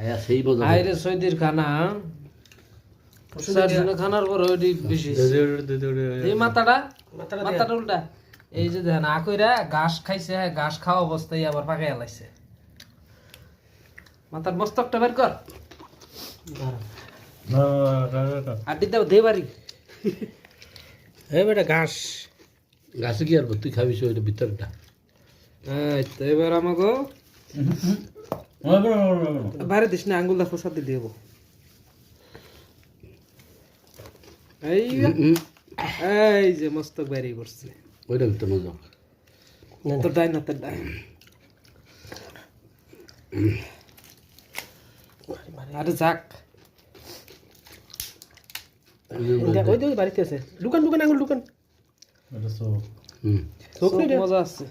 আয়া সেই মজা আইরে সৈদির খানা। চারজনে খানার পর ওইটি বেশি। এই মাথাটা? মাথাটা উল্টা। এই যে দেখেন আকইরা ঘাস খাইছে হ্যাঁ ঘাস খাওয়া অবস্থায় আবার পাকাই লাইছে। মাথার মস্তকটা বের কর। আড্ডি দাও দে বাড়ি। এই বেটা ঘাস। গাছে কি আর তুই খাবি ওইটা ভিতরটা? এই তো এবার আমাকে বাইরে দিস না আঙ্গুল দেখো সাথে দিব এই এই যে মস্তক বাইরে করছে ওইটা ভিতর মজা। তোর ডাই না তোর ডাই আরে যাক। ওই তো বাড়িতে আছে। দোকান দোকান আঙুল দোকান মজা আছে।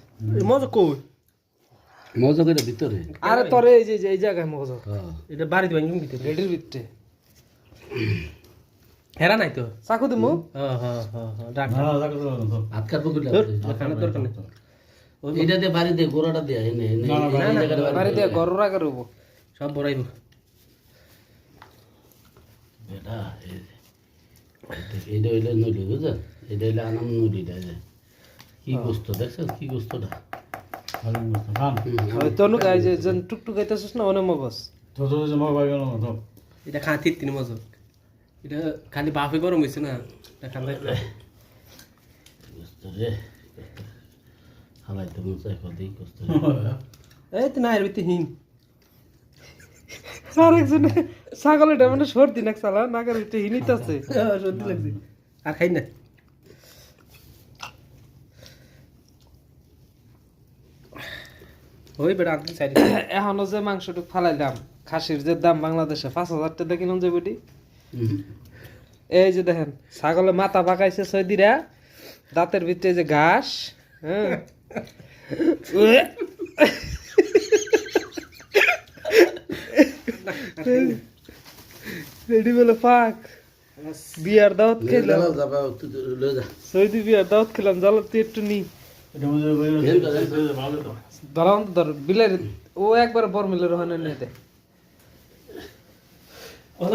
মজা কই? মজা করে ভিতরে। আরে তোরে এই যে এই জায়গায় মজা হ্যাঁ। এটা বাড়িতে ভাঙি দিতে। রেডির ভিতরে। হেরা নাই তো? চাকু দিমু? হ্যাঁ হ্যাঁ হ্যাঁ হ্যাঁ ডাক হাত কাট পকেট খানার দরকার নেই এইটা দিয়ে বাড়ি দে গোড়াটা দিয়ে এনে বাড়ি দিয়ে। গরুর আগে সব বড়াইব। বেটা। এইটা হইলে নদী বুঝছেন এটা হইলে আনাম নদীটা যে। কি গোস্ত দেখছেন কি গোস্তটা তনু গাই যে যেন টুকটুক গাইতেছিস না অনেক মগজ। এটা খা ঠিক তিনি মজা এটা খালি বাফে গরম হয়েছে না এটা খালে গোস্ত রে হালাই তো মন চাই কদিই গোস্ত এই তো না এর ভিতরে হিং আর একজন ছাগল এটা মানে সর্দি নাক চালা নাকের ভিতরে হিনিত আছে সর্দি লাগছে। আর খাই না। ওই বেটা আর সাইড এখনও যে মাংসটুক ফালাইলাম খাসির যে দাম বাংলাদেশে পাঁচ হাজার টাকা কিনুন যে বেটি। এই যে দেখেন ছাগলের মাথা পাকাইছে সৈদিরা দাঁতের ভিতরে যে ঘাস হ্যাঁ। রেডি বলে পাক। বিয়ার দাওয়াত খেলাম। যাবা তুই লয়ে যা। সৌদি বিয়ার দাওয়াত খেলাম জ্বালা তুই একটু নি। ধরাম তো ধর বিলের ও একবার বর মিলের হয় না দে। কত